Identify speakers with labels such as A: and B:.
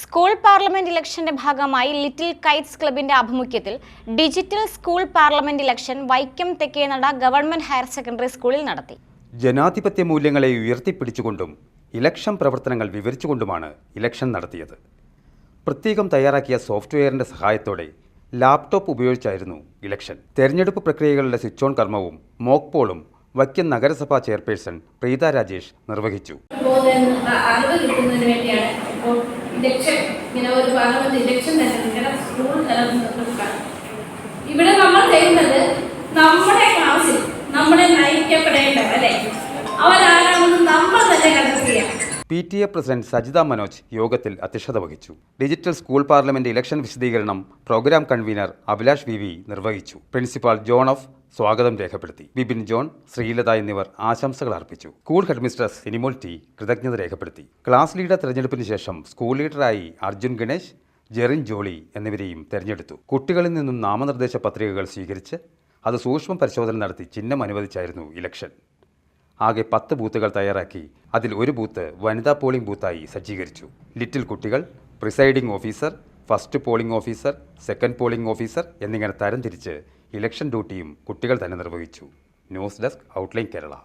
A: School parliament ഇലക്ഷന്റെ ഭാഗമായി little kites ക്ലബിന്റെ ആഭിമുഖ്യത്തിൽ digital school parliament election Vaikom Thekkenada government higher secondary സ്കൂളിൽ നടത്തി.
B: ജനാധിപത്യ മൂല്യങ്ങളെ ഉയർത്തിപ്പിടിച്ചുകൊണ്ടും ഇലക്ഷൻ പ്രവർത്തനങ്ങൾ വിവരിച്ചുകൊണ്ടുമാണ് ഇലക്ഷൻ നടത്തിയത്. പ്രത്യേകം തയ്യാറാക്കിയ സോഫ്റ്റ്വെയറിന്റെ സഹായത്തോടെ ലാപ്ടോപ്പ് ഉപയോഗിച്ചായിരുന്നു ഇലക്ഷൻ. തെരഞ്ഞെടുപ്പ് പ്രക്രിയകളുടെ സ്വിച്ച് ഓൺ കർമ്മവും മോക്ക് പോളും വൈക്കം നഗരസഭാ ചെയർപേഴ്സൺ പ്രീത രാജേഷ് നിർവഹിച്ചു.
C: ഇലക്ഷൻ ഇങ്ങനെ ഒരു പാർലമെന്റ് ഇലക്ഷൻ തന്നെ നിങ്ങളുടെ സ്കൂൾ നിലനിർത്തുക ഇവിടെ നമ്മൾ ചെയ്യുന്നത് നമ്മുടെ ക്ലാസ്സിൽ നമ്മളെ നയിക്കപ്പെടേണ്ട അല്ലെ? അവരാരാണെന്ന് നമ്മൾ തന്നെ കണ്ടെത്തുകയാണ്
B: P T A president Sajitha Manoj യോഗത്തിൽ അധ്യക്ഷത വഹിച്ചു. ഡിജിറ്റൽ സ്കൂൾ പാർലമെന്റ് ഇലക്ഷൻ വിശദീകരണം പ്രോഗ്രാം കൺവീനർ അഭിലാഷ് വി നിർവഹിച്ചു. പ്രിൻസിപ്പാൾ ജോൺ ഓഫ് സ്വാഗതം രേഖപ്പെടുത്തി. ബിപിൻ ജോൺ ശ്രീലത എന്നിവർ ആശംസകൾ അർപ്പിച്ചു. സ്കൂൾ ഹെഡ്മിസ്ട്രസ് സിനിമോൾ ടി കൃതജ്ഞത രേഖപ്പെടുത്തി. ക്ലാസ് ലീഡർ തെരഞ്ഞെടുപ്പിന് ശേഷം സ്കൂൾ ലീഡറായി അർജുൻ ഗണേശ് ജെറിൻ ജോളി എന്നിവരെയും തെരഞ്ഞെടുത്തു. കുട്ടികളിൽ നിന്നും നാമനിർദ്ദേശ പത്രികകൾ സ്വീകരിച്ച് അത് സൂക്ഷ്മ പരിശോധന നടത്തി ചിഹ്നം അനുവദിച്ചായിരുന്നു ഇലക്ഷൻ. ആകെ പത്ത് ബൂത്തുകൾ തയ്യാറാക്കി അതിൽ ഒരു ബൂത്ത് വനിതാ പോളിംഗ് ബൂത്തായി സജ്ജീകരിച്ചു. ലിറ്റിൽ കുട്ടികൾ presiding officer first polling officer second polling officer എന്നിങ്ങനെ തരംതിരിച്ച് ഇലക്ഷൻ ഡ്യൂട്ടിയും കുട്ടികൾ തന്നെ നിർവഹിച്ചു. News desk outline Kerala.